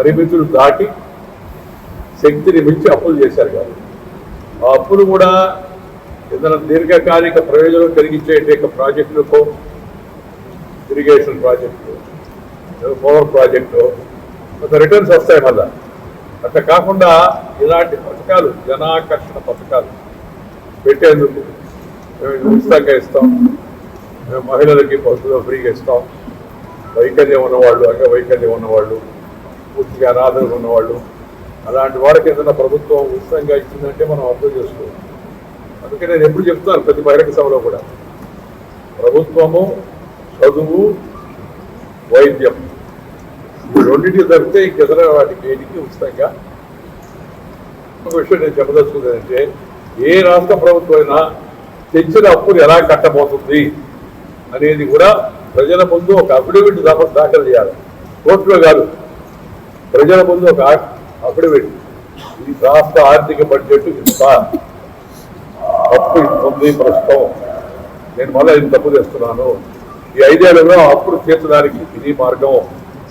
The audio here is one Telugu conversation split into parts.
పరిమితులు దాటి శక్తిని మించి అప్పులు చేశారు కాదు ఆ అప్పులు కూడా ఏదైనా దీర్ఘకాలిక ప్రయోజనం కలిగించే ప్రాజెక్టులకో ఇరిగేషన్ ప్రాజెక్టు పవర్ ప్రాజెక్టు కొంత రిటర్న్స్ వస్తాయి మళ్ళా. అట్లా కాకుండా ఇలాంటి పథకాలు జనాకర్షణ పథకాలు పెట్టేందుకు మేము ఉచితంగా ఇస్తాం. మేము మహిళలకి బస్సులో ఫ్రీగా ఇస్తాం. వైకల్యం ఉన్నవాళ్ళు అంగవైకల్యం ఉన్నవాళ్ళు పూర్తిగా అనాథలు ఉన్నవాళ్ళు. అలాంటి వాడికి ఏదైనా ప్రభుత్వం ఉచితంగా ఇచ్చిందంటే మనం అర్థం చేసుకోవాలి. అందుకే నేను ఎప్పుడు చెప్తాను ప్రతి బహిరంగ సభలో కూడా. ప్రభుత్వము చదువు వైద్యం ఈ రెండింటికి తప్పితే ఇంకెదర వాటికి ఏటికి ఉచితంగా? ఒక విషయం నేను చెప్పదలుచుకుందంటే ఏ రాష్ట్ర ప్రభుత్వం అయినా తెచ్చిన అప్పులు ఎలా కట్టబోతుంది అనేది కూడా ప్రజల ముందు ఒక అఫిడవిట్ దాఖలు చేయాలి. కోర్టులో కాదు. ప్రజల ముందు ఒక అఫిడవిట్ ఈ రాష్ట్ర ఆర్థిక బడ్జెట్ ఇంత అప్పు ఉంది ప్రస్తుతం. నేను మళ్ళీ ఇంత తప్పు చేస్తున్నాను. ఈ ఐదేళ్ళలో అప్పుడు తీర్చడానికి ఇది మార్గం.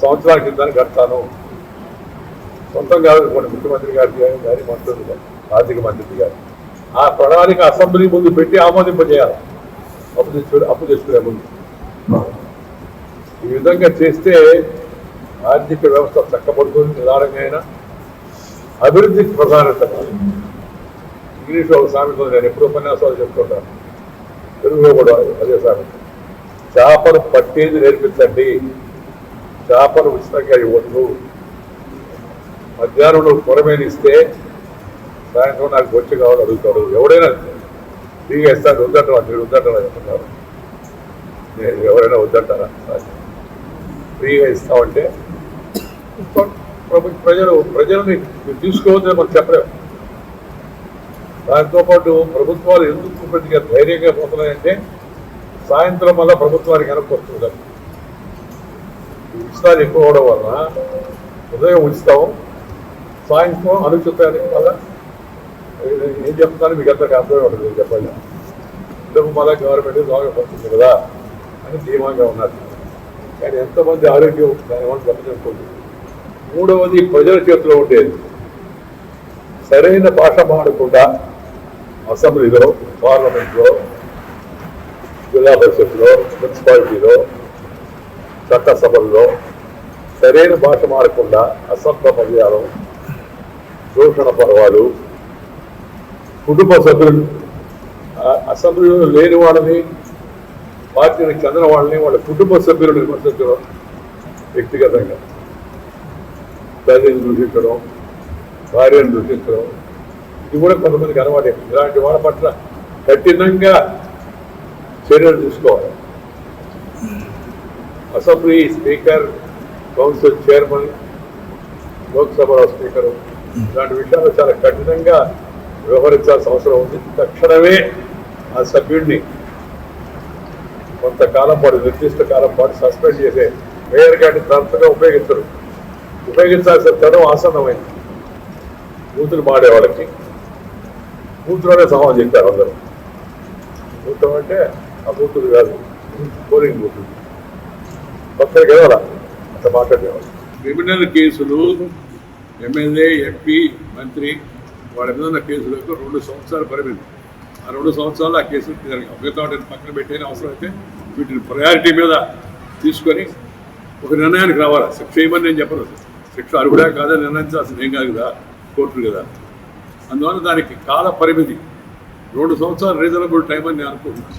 సంవత్సరాల కింద కడతాను. సొంతం కాదు కొన్ని ముఖ్యమంత్రి గారి కానీ మంత్రులు ఆర్థిక మంత్రి గారు. ఆ ప్రణాళిక అసెంబ్లీ ముందు పెట్టి ఆమోదింపజేయాలి. అప్పు తెచ్చుకునే అప్పు తెచ్చుకునే ముందు. ఈ విధంగా చేస్తే ఆర్థిక వ్యవస్థ చక్కబడుతుంది నిదానంగా అయినా. అభివృద్ధికి ప్రధానత. ఇంగ్లీష్ ఒక సామెత నేను ఎప్పుడు ఉపన్యాసాలు చెప్తుంటాను తెలుగులో కూడా అదే సామెత. చేపలు పట్టేది నేర్పించండి. చేపలు ఉచితంగా ఇవ్వద్దు. మధ్యాహ్నం నువ్వు ఇస్తే సాయంత్రం నాకు వచ్చి కావాలి అడుగుతాడు. ఎవడైనా ఫ్రీగా ఇస్తాను వద్దంటారా మీరు వద్దంటారా చెప్తున్నారు నేను ఎవరైనా వద్దంటారా? ఫ్రీగా ఇస్తామంటే ప్రజలు ప్రజల్ని తీసుకోవద్దని మనం చెప్పలేము దాంతో పాటు ప్రభుత్వాలు ఎందుకు కొద్దిగా ధైర్యంగా పోతున్నాయంటే సాయంత్రం వల్ల ప్రభుత్వానికి వెనక్కొస్తుంది ఉచితాలు ఎక్కువ అవడం వలన ఉదయం ఉచితం. సాయంత్రం అనుచితానికి మళ్ళా ఏం చెప్తాను మీకు అందరికి అర్థమే ఉంటుంది నేను చెప్పాలి డబ్బు మళ్ళా గవర్నమెంట్ దోగపడుతుంది కదా అని ధీమాగా ఉన్నారు. కానీ ఎంతమంది ఆరోగ్యం దానివల్ల దెబ్బతింటుంది. మూడవది ప్రజల చేతిలో ఉండేది సరైన భాష మాడకుండా అసెంబ్లీలో పార్లమెంట్లో జిల్లా పరిషత్లో మున్సిపాలిటీలో చట్టసభల్లో సరైన భాష మారకుండా అసంత మర్యాదం దూషణ పర్వాలు కుటుంబ సభ్యులు అసెంబ్లీలో లేని వాళ్ళని పార్టీని చెందిన వాళ్ళని వాళ్ళ కుటుంబ సభ్యులను విమర్శించడం వ్యక్తిగతంగా. తల్లిని దూషించడం భార్యను దూషించడం ఇది కూడా కొంతమందికి అలవాటు. ఇలాంటి వాళ్ళ పట్ల కఠినంగా చర్యలు తీసుకోవాలి. అసెంబ్లీ స్పీకర్ కౌన్సిల్ చైర్మన్ లోక్సభలో స్పీకర్ ఇలాంటి విషయాలు చాలా కఠినంగా వ్యవహరించాల్సిన అవసరం ఉంది. తక్షణమే ఆ సభ్యుడిని కొంతకాలం పాటు నిర్దిష్ట కాలం పాటు సస్పెండ్ చేసే మేయర్ గారిని తరచుగా ఉపయోగించరు. ఉపయోగించాల్సిన తరం ఆసన్నమైంది. కూతురు మాడే వాళ్ళకి కూతురునే సమాజం చెప్పారు అందరూ. కూతురు అంటే ఆ కూతురు కాదు బోరింగ్ కూతురు పక్కన గెలవాల? అట్లా మాట్లాడేవాళ్ళు. క్రిమినల్ కేసులు ఎమ్మెల్యే ఎంపీ మంత్రి వాళ్ళ మీద ఉన్న కేసులకు రెండు సంవత్సరాలు పరిమితి. ఆ రెండు సంవత్సరాలు ఆ కేసులు తిరగవు మిగతా పక్కన పెట్టే అవసరం అయితే వీటిని ప్రయారిటీ మీద తీసుకొని ఒక నిర్ణయానికి రావాలి? శిక్ష చేయమని నేను చెప్పను. శిక్ష అర్హుడా కాదని నిర్ణయించాల్సింది ఏం కాదు కదా కోర్టులు కదా. అందువల్ల దానికి కాల పరిమితి. రెండు సంవత్సరాలు రీజనబుల్ టైం అని నేను అనుకుంటున్నాను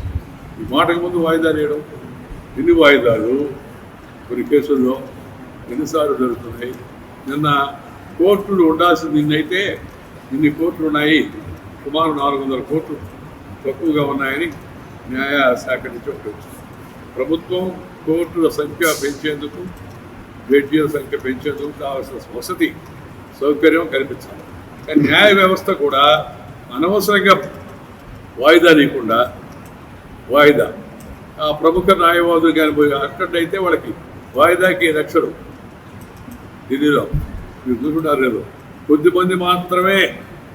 ఈ మాటకు ముందు వాయిదా వేయడం ఎన్ని వాయిదాలు? కొన్ని కేసుల్లో ఎన్నిసార్లు జరుగుతున్నాయి? నిన్న కోర్టులు ఉండాల్సింది నిన్నైతే ఇన్ని కోర్టులు ఉన్నాయి. సుమారు నాలుగు వందల కోట్లు తక్కువగా ఉన్నాయని న్యాయ శాఖ నుంచి ఒకటి వచ్చింది ప్రభుత్వం కోర్టుల సంఖ్య పెంచేందుకు జడ్జీల సంఖ్య పెంచేందుకు కావాల్సిన వసతి సౌకర్యం కల్పించాలి. కానీ న్యాయ వ్యవస్థ కూడా అనవసరంగా వాయిదా లేకుండా వాయిదా. ఆ ప్రముఖ న్యాయవాదులు కానీ పోయి అక్కడైతే వాళ్ళకి వాయిదాకి లక్షలు ఢిల్లీలో. మీరు చూసుకుంటారు లేదు కొద్దిమంది మాత్రమే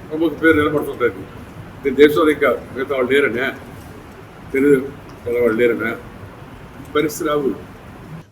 ప్రముఖ పేరు నిలబడుతుంటుంది నేను దేశంలో ఇంకా మిగతా వాళ్ళు లేరనే. తెలుగు వాళ్ళు లేరనే. పరిస్థితి రావు.